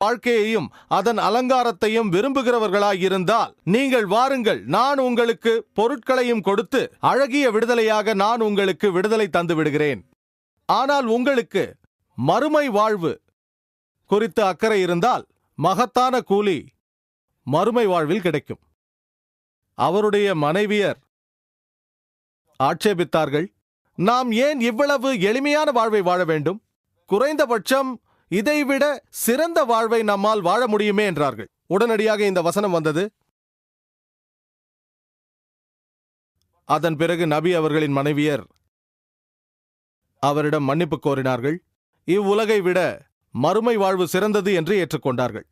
வாழ்க்கையையும் அதன் அலங்காரத்தையும் விரும்புகிறவர்களாயிருந்தால் நீங்கள் வாருங்கள் நான் உங்களுக்கு பொருட்களையும் கொடுத்து அழகிய விடுதலையாக நான் உங்களுக்கு விடுதலை தந்து விடுகிறேன் ஆனால் உங்களுக்கு மறுமை வாழ்வு குறித்து அக்கறை இருந்தால் மகத்தான கூலி மறுமை வாழ்வில் கிடைக்கும். அவருடைய மனைவியர் ஆட்சேபித்தார்கள் நாம் ஏன் இவ்வளவு எளிமையான வாழ்வை வாழ வேண்டும்? குறைந்தபட்சம் இதைவிட சிறந்த வாழ்வை நம்மால் வாழ முடியுமே என்றார்கள். உடனடியாக இந்த வசனம் வந்தது. அதன் பிறகு நபி அவர்களின் மனைவியர் அவரிடம் மன்னிப்பு கோரினார்கள். இவ்வுலகை விட மறுமை வாழ்வு சிறந்தது என்று ஏற்றுக்கொண்டார்கள்.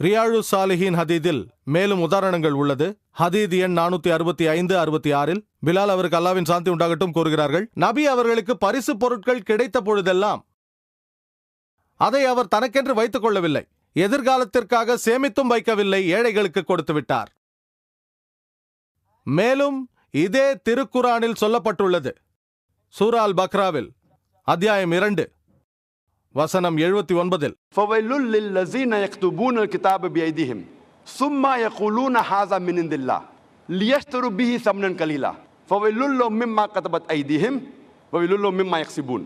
ரியாழு சாலிஹின் ஹதீதில் மேலும் உதாரணங்கள் உள்ளது. ஹதீத் எண் நானூத்தி அறுபத்தி ஐந்து அறுபத்தி ஆறில் பிலால் அவருக்கு அல்லாவின் சாந்தி உண்டாகட்டும் கூறுகிறார்கள். நபி அவர்களுக்கு பரிசு பொருட்கள் கிடைத்த பொழுதெல்லாம் அதை அவர் தனக்கென்று வைத்துக் கொள்ளவில்லை எதிர்காலத்திற்காக சேமித்தும் வைக்கவில்லை ஏழைகளுக்கு கொடுத்து விட்டார் மேலும் இதே திருக்குரானில் சொல்லப்பட்டுள்ளது சூரா அல் பக்ராவில் அத்தியாயம் இரண்டு வசனம் எழுபத்தி ஒன்பதில் فويل للذين يكتبون الكتاب بأيديهم ثم يقولون هذا من عند الله ليشتروا به ثمنا قليلا فويل لهم مما كتبت أيديهم وويل لهم مما يكسبون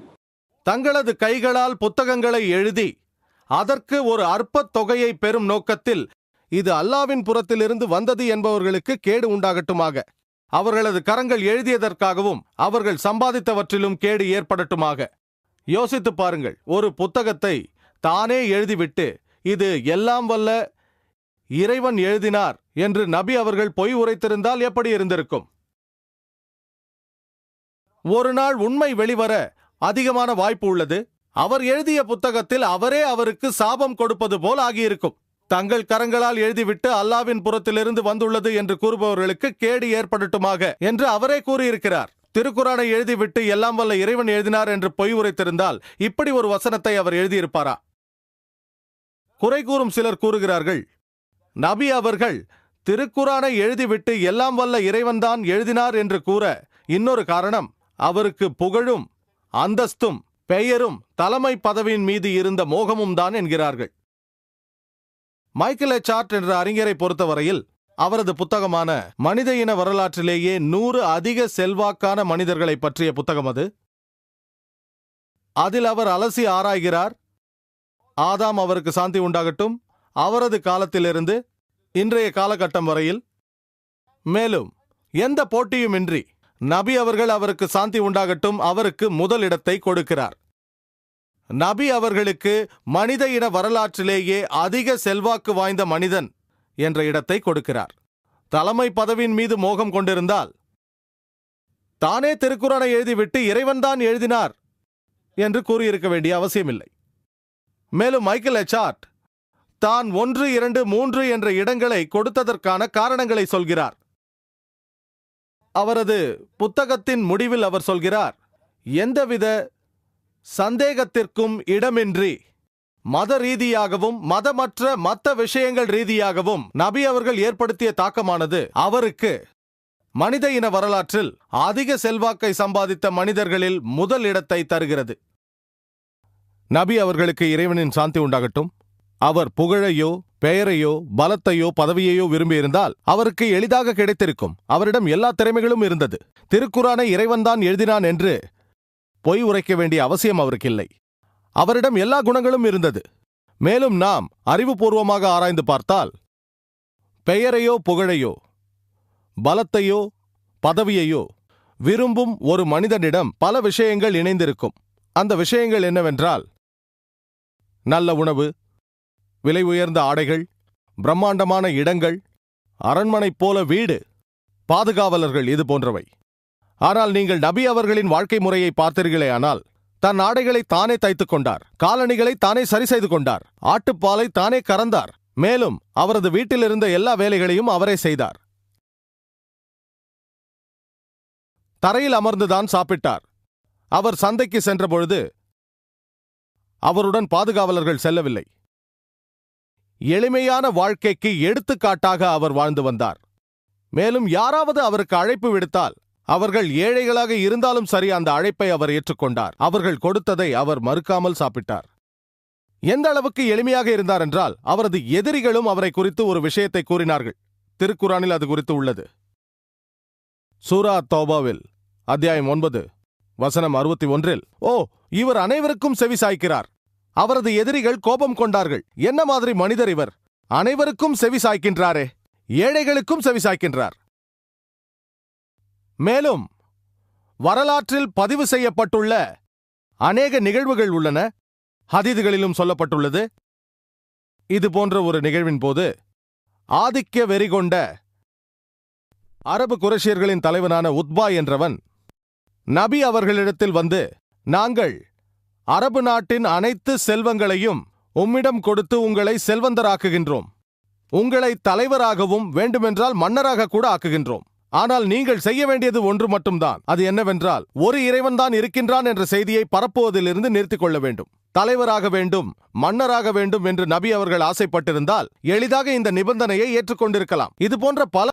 தங்களது கைகளால் புத்தகங்களை எழுதி அதற்கு ஒரு அற்பத் தொகையை பெறும் நோக்கத்தில் இது அல்லாவின் புறத்திலிருந்து வந்தது என்பவர்களுக்கு கேடு உண்டாகட்டுமாக. அவர்களது கரங்கள் எழுதியதற்காகவும் அவர்கள் சம்பாதித்தவற்றிலும் கேடு ஏற்படட்டுமாக. யோசித்துப் பாருங்கள் ஒரு புத்தகத்தை தானே எழுதிவிட்டு இது எல்லாம் வல்ல இறைவன் எழுதினார் என்று நபி அவர்கள் பொய் உரைத்திருந்தால் எப்படி இருந்திருக்கும்? ஒரு நாள் உண்மை வெளிவர அதிகமான வாய்ப்பு உள்ளது. அவர் எழுதிய புத்தகத்தில் அவரே அவருக்கு சாபம் கொடுப்பது போல் ஆகியிருக்கும். தங்கள் கரங்களால் எழுதிவிட்டு அல்லாவின் புறத்திலிருந்து வந்துள்ளது என்று கூறுபவர்களுக்கு கேடு ஏற்படட்டுமாக என்று அவரே கூறியிருக்கிறார். திருக்குறானை எழுதிவிட்டு எல்லாம் வல்ல இறைவன் எழுதினார் என்று பொய் உரைத்திருந்தால் இப்படி ஒரு வசனத்தை அவர் எழுதியிருப்பாரா? குறை கூறும் சிலர் கூறுகிறார்கள். நபி அவர்கள் திருக்குறானை எழுதிவிட்டு எல்லாம் வல்ல இறைவன்தான் எழுதினார் என்று கூற இன்னொரு காரணம் அவருக்கு புகழும் அந்தஸ்தும் பெயரும் தலைமை பதவியின் மீது இருந்த மோகமும் தான் என்கிறார்கள். மைக்கேல் சார்ட் என்ற அறிஞரை பொறுத்தவரையில் அவரது புத்தகமான மனித இன வரலாற்றிலேயே நூறு அதிக செல்வாக்கான மனிதர்களை பற்றிய புத்தகம் அது. அதில் அவர் அலசி ஆராய்கிறார். ஆதாம் அவருக்கு சாந்தி உண்டாகட்டும். அவரது காலத்திலிருந்து இன்றைய காலகட்டம் வரையில். மேலும் எந்த போட்டியுமின்றி நபி அவர்கள் அவருக்கு சாந்தி உண்டாகட்டும் அவருக்கு முதல் இடத்தை கொடுக்கிறார். நபி அவர்களுக்கு மனித இன வரலாற்றிலேயே அதிக செல்வாக்கு வாய்ந்த மனிதன் என்ற இடத்தை கொடுக்கிறார். தலைமை பதவியின் மீது மோகம் கொண்டிருந்தால் தானே திருக்குறானை எழுதிவிட்டு இறைவன்தான் எழுதினார் என்று கூறியிருக்க வேண்டிய அவசியமில்லை. மேலும் மைக்கேல் எச்சார்ட் தான் ஒன்று இரண்டு மூன்று என்ற இடங்களை கொடுத்ததற்கான காரணங்களை சொல்கிறார். அவரது புத்தகத்தின் முடிவில் அவர் சொல்கிறார் எந்தவித சந்தேகத்திற்கும் இடமின்றி மத ரீதியாகவும் மதமற்ற மத்த விஷயங்கள் ரீதியாகவும் நபி அவர்கள் ஏற்படுத்திய தாக்கமானது அவருக்கு மனித இன வரலாற்றில் அதிக செல்வாக்கை சம்பாதித்த மனிதர்களில் முதல் இடத்தை தருகிறது. நபி அவர்களுக்கு இறைவனின் சாந்தி உண்டாகட்டும். அவர் புகழையோ பெயரையோ பலத்தையோ பதவியையோ விரும்பியிருந்தால் அவருக்கு எளிதாக கிடைத்திருக்கும். அவரிடம் எல்லா திறமைகளும் இருந்தது. திருக்குறானை இறைவன்தான் எழுதினான் என்று பொய் உரைக்க வேண்டிய அவசியம் அவருக்கு இல்லை அவரிடம் எல்லா குணங்களும் இருந்தது. மேலும் நாம் அறிவுபூர்வமாக ஆராய்ந்து பார்த்தால் பெயரையோ புகழையோ பலத்தையோ பதவியையோ விரும்பும் ஒரு மனிதனிடம் பல விஷயங்கள் இணைந்திருக்கும். அந்த விஷயங்கள் என்னவென்றால் நல்ல உணவு விலை உயர்ந்த ஆடைகள் பிரம்மாண்டமான இடங்கள் அரண்மனை போல வீடு பாதுகாவலர்கள் இது போன்றவை. ஆனால் நீங்கள் நபி அவர்களின் வாழ்க்கை முறையை பார்த்தீர்களேயானால் தன் ஆடைகளை தானே தைத்துக் கொண்டார் காலணிகளை தானே சரி செய்து கொண்டார் ஆட்டுப்பாலை தானே கறந்தார் மேலும் அவரது வீட்டில் இருந்த எல்லா வேலைகளையும் அவரே செய்தார். தரையில் அமர்ந்துதான் சாப்பிட்டார். அவர் சந்தைக்கு சென்றபொழுது அவருடன் பாதுகாவலர்கள் செல்லவில்லை. எளிமையான வாழ்க்கைக்கு எடுத்துக்காட்டாக அவர் வாழ்ந்து வந்தார். மேலும் யாராவது அவருக்கு அழைப்பு விடுத்தால் அவர்கள் ஏழைகளாக இருந்தாலும் சரி அந்த அழைப்பை அவர் ஏற்றுக்கொண்டார். அவர்கள் கொடுத்ததை அவர் மறுக்காமல் சாப்பிட்டார். எந்த அளவுக்கு எளிமையாக இருந்தார் என்றால் அவரது எதிரிகளும் அவரை குறித்து ஒரு விஷயத்தை கூறினார்கள். திருக்குறானில் அது குறித்து உள்ளது. சூரா தோபாவில் அத்தியாயம் ஒன்பது வசனம் அறுபத்தி ஒன்றில் ஓ இவர் அனைவருக்கும் செவி சாய்க்கிறார். அவரது எதிரிகள் கோபம் கொண்டார்கள். என்ன மாதிரி மனிதர் இவர்? அனைவருக்கும் செவி சாய்க்கின்றாரே. ஏழைகளுக்கும் செவி சாய்க்கின்றார். மேலும் வரலாற்றில் பதிவு செய்யப்பட்டுள்ள அநேக நிகழ்வுகள் உள்ளன. ஹதீதுகளிலும் சொல்லப்பட்டுள்ளது. இது போன்ற ஒரு நிகழ்வின் போது ஆதிக்க வெறி கொண்ட அரபு குரஷியர்களின் தலைவனான உத்பா என்றவன் நபி அவர்களிடத்தில் வந்து நாங்கள் அரபு நாட்டின் அனைத்து செல்வங்களையும் உம்மிடம் கொடுத்து உங்களை செல்வந்தராக்குகின்றோம். உங்களை தலைவராகவும் வேண்டுமென்றால் மன்னராக கூட ஆக்குகின்றோம். ஆனால் நீங்கள் செய்ய வேண்டியது ஒன்று மட்டும்தான். அது என்னவென்றால் ஒரு இறைவன் தான் இருக்கின்றான் என்ற செய்தியை பரப்புவதிலிருந்து நிறுத்திக் கொள்ள வேண்டும். தலைவராக வேண்டும் மன்னராக வேண்டும் என்று நபி அவர்கள் ஆசைப்பட்டிருந்தால் எளிதாக இந்த நிபந்தனையை ஏற்றுக்கொண்டிருக்கலாம். இது போன்ற பல